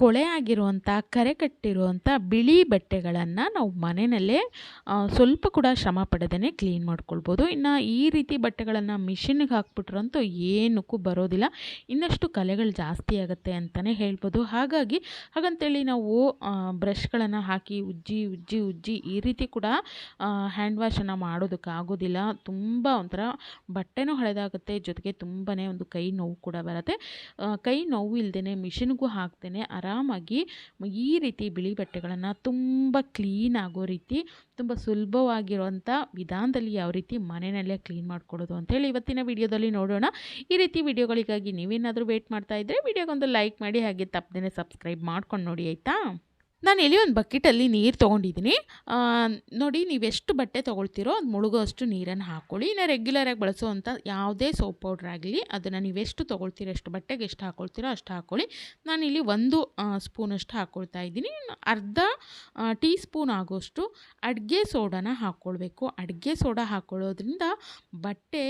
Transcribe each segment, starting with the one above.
ಕೊಳೆ ಆಗಿರುವಂಥ, ಕರೆ ಕಟ್ಟಿರುವಂಥ ಬಿಳಿ ಬಟ್ಟೆಗಳನ್ನು ನಾವು ಮನೆಯಲ್ಲೇ ಸ್ವಲ್ಪ ಕೂಡ ಶ್ರಮ ಪಡದೇ ಕ್ಲೀನ್ ಮಾಡ್ಕೊಳ್ಬೋದು. ಇನ್ನು ಈ ರೀತಿ ಬಟ್ಟೆಗಳನ್ನು ಮಿಷಿನ್ಗೆ ಹಾಕ್ಬಿಟ್ರಂತೂ ಏನಕ್ಕೂ ಬರೋದಿಲ್ಲ. ಇನ್ನಷ್ಟು ಕಲೆಗಳು ಜಾಸ್ತಿ ಆಗುತ್ತೆ ಅಂತಲೇ ಹೇಳ್ಬೋದು. ಹಾಗಾಗಿ, ಹಾಗಂತೇಳಿ ನಾವು ಬ್ರಷ್ಗಳನ್ನು ಹಾಕಿ ಉಜ್ಜಿ ಉಜ್ಜಿ ಉಜ್ಜಿ ಈ ರೀತಿ ಕೂಡ ಹ್ಯಾಂಡ್ ವಾಶನ್ನು ಮಾಡೋದಕ್ಕಾಗೋದಿಲ್ಲ ತುಂಬ ಒಂಥರ ಬಟ್ಟೆನೂ ಹಳೆದಾಗುತ್ತೆ, ಜೊತೆಗೆ ತುಂಬಾ ಒಂದು ಕೈ ನೋವು ಕೂಡ ಬರುತ್ತೆ. ಕೈ ನೋವು ಇಲ್ಲದೇ ಮಿಷಿನ್ಗೂ ಹಾಕ್ದೇ ಆರಾಮಾಗಿ ಈ ರೀತಿ ಬಿಳಿ ಬಟ್ಟೆಗಳನ್ನು ತುಂಬ ಕ್ಲೀನ್ ಆಗೋ ರೀತಿ, ತುಂಬ ಸುಲಭವಾಗಿರುವಂಥ ವಿಧಾನದಲ್ಲಿ ಯಾವ ರೀತಿ ಮನೆಯಲ್ಲೇ ಕ್ಲೀನ್ ಮಾಡ್ಕೊಡೋದು ಅಂತೇಳಿ ಇವತ್ತಿನ ವಿಡಿಯೋದಲ್ಲಿ ನೋಡೋಣ. ಈ ರೀತಿ ವಿಡಿಯೋಗಳಿಗಾಗಿ ನೀವೇನಾದರೂ ವೇಟ್ ಮಾಡ್ತಾ ಇದ್ದರೆ ವಿಡಿಯೋಗೊಂದು ಲೈಕ್ ಮಾಡಿ ಹಾಗೆ ತಪ್ಪದೇ ಸಬ್ಸ್ಕ್ರೈಬ್ ಮಾಡ್ಕೊಂಡು ನೋಡಿ, ಆಯಿತಾ? ನಾನು ಎಲ್ಲಿ ಒಂದು ಬಕೆಟಲ್ಲಿ ನೀರು ತೊಗೊಂಡಿದ್ದೀನಿ. ನೋಡಿ ನೀವೆಷ್ಟು ಬಟ್ಟೆ ತೊಗೊಳ್ತೀರೋ ಅದು ಮುಳುಗೋ ಅಷ್ಟು ನೀರನ್ನು ಹಾಕ್ಕೊಳ್ಳಿ. ಇನ್ನು ರೆಗ್ಯುಲರಾಗಿ ಬಳಸುವಂಥ ಯಾವುದೇ ಸೋಪ್ ಪೌಡ್ರ್ ಆಗಲಿ, ಅದನ್ನು ನೀವೆಷ್ಟು ತೊಗೊಳ್ತೀರೋ, ಎಷ್ಟು ಬಟ್ಟೆಗೆ ಎಷ್ಟು ಹಾಕ್ಕೊಳ್ತೀರೋ ಅಷ್ಟು ಹಾಕ್ಕೊಳ್ಳಿ. ನಾನಿಲ್ಲಿ ಒಂದು ಸ್ಪೂನಷ್ಟು ಹಾಕ್ಕೊಳ್ತಾ ಇದ್ದೀನಿ. ಅರ್ಧ ಟೀ ಸ್ಪೂನ್ ಆಗೋಷ್ಟು ಅಡುಗೆ ಸೋಡಾನ ಹಾಕ್ಕೊಳ್ಬೇಕು. ಅಡುಗೆ ಸೋಡಾ ಹಾಕ್ಕೊಳ್ಳೋದ್ರಿಂದ ಬಟ್ಟೆ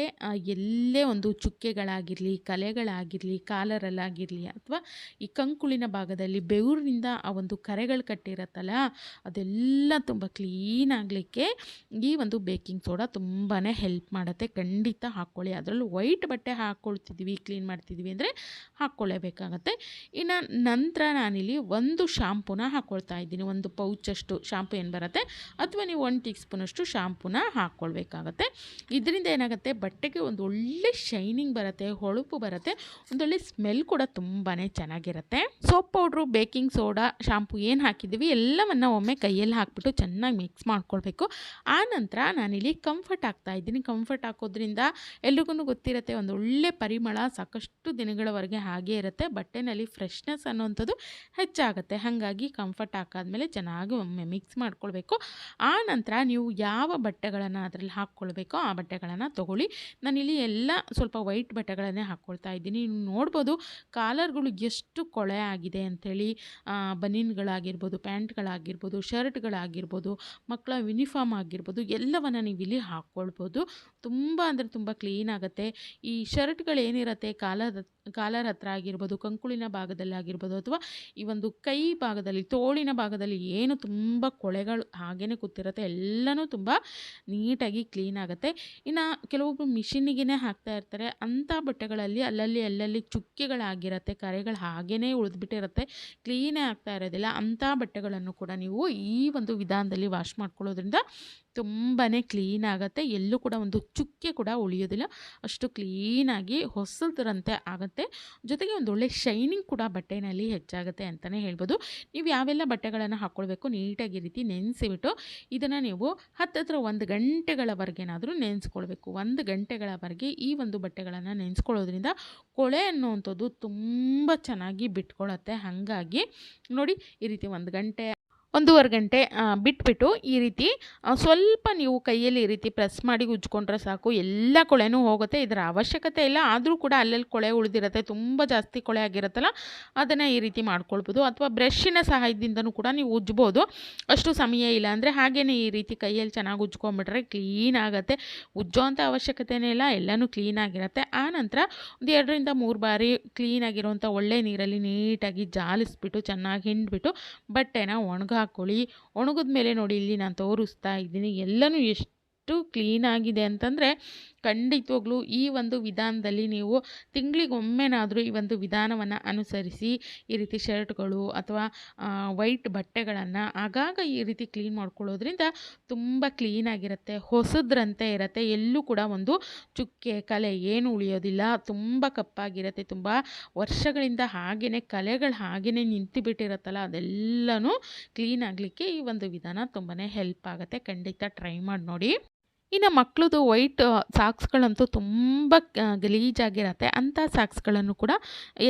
ಎಲ್ಲೇ ಒಂದು ಚುಕ್ಕೆಗಳಾಗಿರಲಿ, ಕಲೆಗಳಾಗಿರಲಿ, ಕಾಲರಲ್ಲಾಗಿರಲಿ ಅಥವಾ ಈ ಕಂಕುಳಿನ ಭಾಗದಲ್ಲಿ ಬೆವರಿನಿಂದ ಆ ಒಂದು ಕರೆಗಳು ಕಟ್ಟಿರತ್ತಲ್ಲ, ಅದೆಲ್ಲ ತುಂಬ ಕ್ಲೀನ್ ಆಗಲಿಕ್ಕೆ ಈ ಒಂದು ಬೇಕಿಂಗ್ ಸೋಡಾ ತುಂಬಾ ಹೆಲ್ಪ್ ಮಾಡುತ್ತೆ. ಖಂಡಿತ ಹಾಕ್ಕೊಳ್ಳಿ. ಅದರಲ್ಲೂ ವೈಟ್ ಬಟ್ಟೆ ಹಾಕ್ಕೊಳ್ತಿದ್ವಿ ಕ್ಲೀನ್ ಮಾಡ್ತಿದ್ವಿ ಅಂದರೆ ಹಾಕ್ಕೊಳ್ಳೇಬೇಕಾಗತ್ತೆ. ಇನ್ನು ನಂತರ ನಾನಿಲ್ಲಿ ಒಂದು ಶಾಂಪೂನ ಹಾಕ್ಕೊಳ್ತಾ ಇದ್ದೀನಿ. ಒಂದು ಪೌಚಷ್ಟು ಶಾಂಪು ಏನು ಬರುತ್ತೆ? ಅಥವಾ ನೀವು ಒಂದು ಟೀ ಸ್ಪೂನಷ್ಟು ಶಾಂಪೂನ ಹಾಕ್ಕೊಳ್ಬೇಕಾಗತ್ತೆ. ಇದರಿಂದ ಏನಾಗುತ್ತೆ? ಬಟ್ಟೆಗೆ ಒಂದು ಒಳ್ಳೆ ಶೈನಿಂಗ್ ಬರುತ್ತೆ, ಹೊಳಪು ಬರುತ್ತೆ, ಒಂದೊಳ್ಳೆ ಸ್ಮೆಲ್ ಕೂಡ ತುಂಬಾ ಚೆನ್ನಾಗಿರುತ್ತೆ. Soap powder, baking soda, shampoo ಏನು ಹಾಕಿದ್ದೀವಿ, ಎಲ್ಲವನ್ನು ಒಮ್ಮೆ ಕೈಯಲ್ಲಿ ಹಾಕ್ಬಿಟ್ಟು ಚೆನ್ನಾಗಿ ಮಿಕ್ಸ್ ಮಾಡ್ಕೊಳ್ಬೇಕು. ಆ ನಂತರ ನಾನಿಲ್ಲಿ ಕಂಫರ್ಟ್ ಹಾಕ್ತಾ ಇದ್ದೀನಿ. ಕಂಫರ್ಟ್ ಹಾಕೋದ್ರಿಂದ ಎಲ್ರಿಗೂ ಗೊತ್ತಿರುತ್ತೆ, ಒಂದು ಒಳ್ಳೆ ಪರಿಮಳ ಸಾಕಷ್ಟು ದಿನಗಳವರೆಗೆ ಹಾಗೇ ಇರುತ್ತೆ. ಬಟ್ಟೆನಲ್ಲಿ ಫ್ರೆಶ್ನೆಸ್ ಅನ್ನೋವಂಥದ್ದು ಹೆಚ್ಚಾಗುತ್ತೆ. ಹಾಗಾಗಿ ಕಂಫರ್ಟ್ ಹಾಕಾದ್ಮೇಲೆ ಚೆನ್ನಾಗಿ ಒಮ್ಮೆ ಮಿಕ್ಸ್ ಮಾಡ್ಕೊಳ್ಬೇಕು. ಆ ನಂತರ ನೀವು ಯಾವ ಬಟ್ಟೆಗಳನ್ನು ಅದರಲ್ಲಿ ಹಾಕ್ಕೊಳ್ಬೇಕೋ ಆ ಬಟ್ಟೆಗಳನ್ನು ತೊಗೊಳ್ಳಿ. ನಾನಿಲ್ಲಿ ಎಲ್ಲ ಸ್ವಲ್ಪ ವೈಟ್ ಬಟ್ಟೆಗಳನ್ನೇ ಹಾಕ್ಕೊಳ್ತಾ ಇದ್ದೀನಿ. ನೋಡ್ಬೋದು ಕಾಲರ್ಗಳು ಎಷ್ಟು ಕೊಳೆ ಆಗಿದೆ ಅಂಥೇಳಿ ಬನೀನ್ಗಳಾಗಿರ್ಬೋದು ಪ್ಯಾಂಟ್ಗಳಾಗಿರ್ಬೋದು, ಶರ್ಟ್ಗಳಾಗಿರ್ಬೋದು, ಮಕ್ಕಳ ಯೂನಿಫಾರ್ಮ್ ಆಗಿರ್ಬೋದು, ಎಲ್ಲವನ್ನು ನೀವು ಇಲ್ಲಿ ಹಾಕ್ಕೊಳ್ಬೋದು. ತುಂಬ ಅಂದರೆ ತುಂಬ ಕ್ಲೀನ್ ಆಗುತ್ತೆ. ಈ ಶರ್ಟ್ಗಳೇನಿರುತ್ತೆ, ಕಾಲದ ಕಾಲರ್ ಹತ್ರ ಆಗಿರ್ಬೋದು, ಕಂಕುಳಿನ ಭಾಗದಲ್ಲಿ ಆಗಿರ್ಬೋದು ಅಥವಾ ಈ ಒಂದು ಕೈ ಭಾಗದಲ್ಲಿ, ತೋಳಿನ ಭಾಗದಲ್ಲಿ ಏನು ತುಂಬ ಕೊಳೆಗಳು ಹಾಗೇ ಕೂತಿರುತ್ತೆ, ಎಲ್ಲನೂ ತುಂಬ ನೀಟಾಗಿ ಕ್ಲೀನ್ ಆಗುತ್ತೆ. ಇನ್ನು ಕೆಲವೊಬ್ಬರು ಮಿಷಿನಿಗೆ ಹಾಕ್ತಾ ಇರ್ತಾರೆ, ಅಂಥ ಬಟ್ಟೆಗಳಲ್ಲಿ ಅಲ್ಲಲ್ಲಿ ಅಲ್ಲಲ್ಲಿ ಚುಕ್ಕೆಗಳಾಗಿರುತ್ತೆ, ಕರೆಗಳು ಹಾಗೇ ಉಳಿದ್ಬಿಟ್ಟಿರುತ್ತೆ, ಕ್ಲೀನೇ ಆಗ್ತಾ ಇರೋದಿಲ್ಲ. ಅಂಥ ಬಟ್ಟೆಗಳನ್ನು ಕೂಡ ನೀವು ಈ ಒಂದು ವಿಧಾನದಲ್ಲಿ ವಾಶ್ ಮಾಡ್ಕೊಳ್ಳೋದ್ರಿಂದ ತುಂಬಾ ಕ್ಲೀನ್ ಆಗುತ್ತೆ. ಎಲ್ಲೂ ಕೂಡ ಒಂದು ಚುಕ್ಕೆ ಕೂಡ ಉಳಿಯೋದಿಲ್ಲ. ಅಷ್ಟು ಕ್ಲೀನಾಗಿ ಹೊಸದ್ರಂತೆ ಆಗುತ್ತೆ. ಜೊತೆಗೆ ಒಂದು ಒಳ್ಳೆ ಶೈನಿಂಗ್ ಕೂಡ ಬಟ್ಟೆನಲ್ಲಿ ಹೆಚ್ಚಾಗುತ್ತೆ ಅಂತಲೇ ಹೇಳ್ಬೋದು. ನೀವು ಯಾವೆಲ್ಲ ಬಟ್ಟೆಗಳನ್ನು ಹಾಕ್ಕೊಳ್ಬೇಕು ನೀಟಾಗಿ ರೀತಿ ನೆನೆಸಿಬಿಟ್ಟು ಇದನ್ನು ನೀವು ಹತ್ತತ್ರ ಒಂದು ಗಂಟೆಗಳವರೆಗೇನಾದರೂ ನೆನೆಸ್ಕೊಳ್ಬೇಕು. ಒಂದು ಗಂಟೆಗಳವರೆಗೆ ಈ ಒಂದು ಬಟ್ಟೆಗಳನ್ನು ನೆನೆಸ್ಕೊಳ್ಳೋದ್ರಿಂದ ಕೊಳೆ ಅನ್ನುವಂಥದ್ದು ತುಂಬ ಚೆನ್ನಾಗಿ ಬಿಟ್ಕೊಳ್ಳುತ್ತೆ ಹಾಗಾಗಿ ನೋಡಿ ಈ ರೀತಿ ಒಂದು ಗಂಟೆ ಒಂದೂವರೆ ಗಂಟೆ ಬಿಟ್ಬಿಟ್ಟು ಈ ರೀತಿ ಸ್ವಲ್ಪ ನೀವು ಕೈಯಲ್ಲಿ ಈ ರೀತಿ ಪ್ರೆಸ್ ಮಾಡಿ ಉಜ್ಕೊಂಡ್ರೆ ಸಾಕು. ಎಲ್ಲ ಕೊಳೆನೂ ಹೋಗುತ್ತೆ. ಇದರ ಅವಶ್ಯಕತೆ ಇಲ್ಲ. ಆದರೂ ಕೂಡ ಅಲ್ಲಲ್ಲಿ ಕೊಳೆ ಉಳಿದಿರುತ್ತೆ. ತುಂಬ ಜಾಸ್ತಿ ಕೊಳೆ ಆಗಿರುತ್ತಲ್ಲ, ಅದನ್ನು ಈ ರೀತಿ ಮಾಡ್ಕೊಳ್ಬೋದು. ಅಥವಾ ಬ್ರಷ್ಷಿನ ಸಹಾಯದಿಂದನೂ ಕೂಡ ನೀವು ಉಜ್ಬೋದು. ಅಷ್ಟು ಸಮಯ ಇಲ್ಲ ಅಂದರೆ ಹಾಗೆಯೇ ಈ ರೀತಿ ಕೈಯಲ್ಲಿ ಚೆನ್ನಾಗಿ ಉಜ್ಕೊಂಬಿಟ್ರೆ ಕ್ಲೀನ್ ಆಗುತ್ತೆ. ಉಜ್ಜೋ ಅವಶ್ಯಕತೆಯೇ ಇಲ್ಲ. ಎಲ್ಲನೂ ಕ್ಲೀನಾಗಿರುತ್ತೆ ಆ ನಂತರ ಒಂದು ಎರಡರಿಂದ ಮೂರು ಬಾರಿ ಕ್ಲೀನಾಗಿರುವಂಥ ಒಳ್ಳೆ ನೀರಲ್ಲಿ ನೀಟಾಗಿ ಜಾಲಿಸ್ಬಿಟ್ಟು, ಚೆನ್ನಾಗಿ ಹಿಂಡ್ಬಿಟ್ಟು ಬಟ್ಟೆನ ಒಣಗ ಹಾಕ್ಕೊಳ್ಳಿ ಒಣಗಿದ ಮೇಲೆ ನೋಡಿ ಇಲ್ಲಿ ನಾನು ತೋರಿಸ್ತಾ ಇದ್ದೀನಿ. ಎಲ್ಲನೂ ಎಷ್ಟು ಕ್ಲೀನಾಗಿದೆ ಅಂತಂದರೆ ಖಂಡಿತವಾಗ್ಲೂ ಈ ಒಂದು ವಿಧಾನದಲ್ಲಿ ನೀವು ತಿಂಗಳಿಗೊಮ್ಮೆನಾದರೂ ಈ ಒಂದು ವಿಧಾನವನ್ನು ಅನುಸರಿಸಿ ಈ ರೀತಿ ಶರ್ಟ್ಗಳು ಅಥವಾ ವೈಟ್ ಬಟ್ಟೆಗಳನ್ನು ಆಗಾಗ ಈ ರೀತಿ ಕ್ಲೀನ್ ಮಾಡ್ಕೊಳ್ಳೋದ್ರಿಂದ ತುಂಬ ಕ್ಲೀನಾಗಿರುತ್ತೆ, ಹೊಸದ್ರಂತೆ ಇರುತ್ತೆ, ಎಲ್ಲೂ ಕೂಡ ಒಂದು ಚುಕ್ಕೆ, ಕಲೆ ಏನು ಉಳಿಯೋದಿಲ್ಲ, ತುಂಬ ಕಪ್ಪಾಗಿರುತ್ತೆ, ತುಂಬ ವರ್ಷಗಳಿಂದ ಹಾಗೆಯೇ ಕಲೆಗಳು ಹಾಗೆಯೇ ನಿಂತು ಬಿಟ್ಟಿರುತ್ತಲ್ಲ ಅದೆಲ್ಲನೂ ಕ್ಲೀನ್ ಆಗಲಿಕ್ಕೆ ಈ ಒಂದು ವಿಧಾನ ತುಂಬಾ ಹೆಲ್ಪ್ ಆಗುತ್ತೆ, ಖಂಡಿತ ಟ್ರೈ ಮಾಡಿ ನೋಡಿ. ಇನ್ನು ಮಕ್ಕಳದು ವೈಟ್ ಸಾಕ್ಸ್ಗಳಂತೂ ತುಂಬ ಗಲೀಜಾಗಿರತ್ತೆ. ಅಂಥ ಸಾಕ್ಸ್ಗಳನ್ನು ಕೂಡ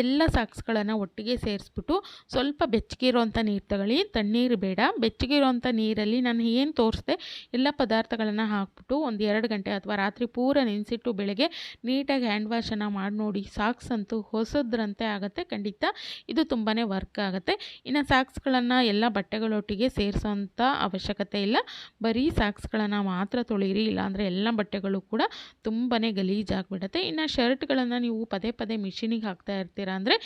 ಎಲ್ಲ ಸಾಕ್ಸ್ಗಳನ್ನು ಒಟ್ಟಿಗೆ ಸೇರಿಸ್ಬಿಟ್ಟು ಸ್ವಲ್ಪ ಬೆಚ್ಚಗಿರೋಂಥ ನೀರು ತಗೊಳ್ಳಿ. ತಣ್ಣೀರು ಬೇಡ. ಬೆಚ್ಚಗಿರೋಂಥ ನೀರಲ್ಲಿ ನಾನು ಏನು ತೋರಿಸ್ದೆ, ಎಲ್ಲ ಪದಾರ್ಥಗಳನ್ನು ಹಾಕ್ಬಿಟ್ಟು ಒಂದು ಎರಡು ಗಂಟೆ ಅಥವಾ ರಾತ್ರಿ ಪೂರ ನೆನೆಸಿಟ್ಟು ಬೆಳಗ್ಗೆ ನೀಟಾಗಿ ಹ್ಯಾಂಡ್ ವಾಶನ್ನು ಮಾಡಿ ನೋಡಿ. ಸಾಕ್ಸ್ ಅಂತೂ ಹೊಸದ್ರಂತೆ ಆಗುತ್ತೆ. ಖಂಡಿತ ಇದು ತುಂಬಾ ವರ್ಕ್ ಆಗುತ್ತೆ. ಇನ್ನು ಸಾಕ್ಸ್ಗಳನ್ನು ಎಲ್ಲ ಬಟ್ಟೆಗಳೊಟ್ಟಿಗೆ ಸೇರಿಸೋಂಥ ಅವಶ್ಯಕತೆ ಇಲ್ಲ. ಬರೀ ಸಾಕ್ಸ್ಗಳನ್ನು ಮಾತ್ರ ತೊಳೀರಿ. ಇಲ್ಲಾಂದರೆ ಎಲ್ಲ ಬಟ್ಟೆಗಳು ಕೂಡ ತುಂಬಾ ಗಲೀಜಾಗಿಬಿಡುತ್ತೆ ಇನ್ನು ಶರ್ಟ್ಗಳನ್ನು ನೀವು ಪದೇ ಪದೇ ಮಿಷಿನಿಗೆ ಹಾಕ್ತಾ ಇರ್ತೀರ ಅಂದರೆ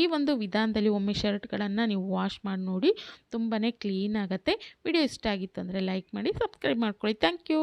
ಈ ಒಂದು ವಿಧಾನದಲ್ಲಿ ಒಮ್ಮೆ ಶರ್ಟ್ಗಳನ್ನು ನೀವು ವಾಶ್ ಮಾಡಿ ನೋಡಿ ತುಂಬಾ ಕ್ಲೀನ್ ಆಗುತ್ತೆ. ವಿಡಿಯೋ ಇಷ್ಟ ಆಗಿತ್ತು ಅಂದರೆ ಲೈಕ್ ಮಾಡಿ, ಸಬ್ಸ್ಕ್ರೈಬ್ ಮಾಡ್ಕೊಳ್ಳಿ. Thank you.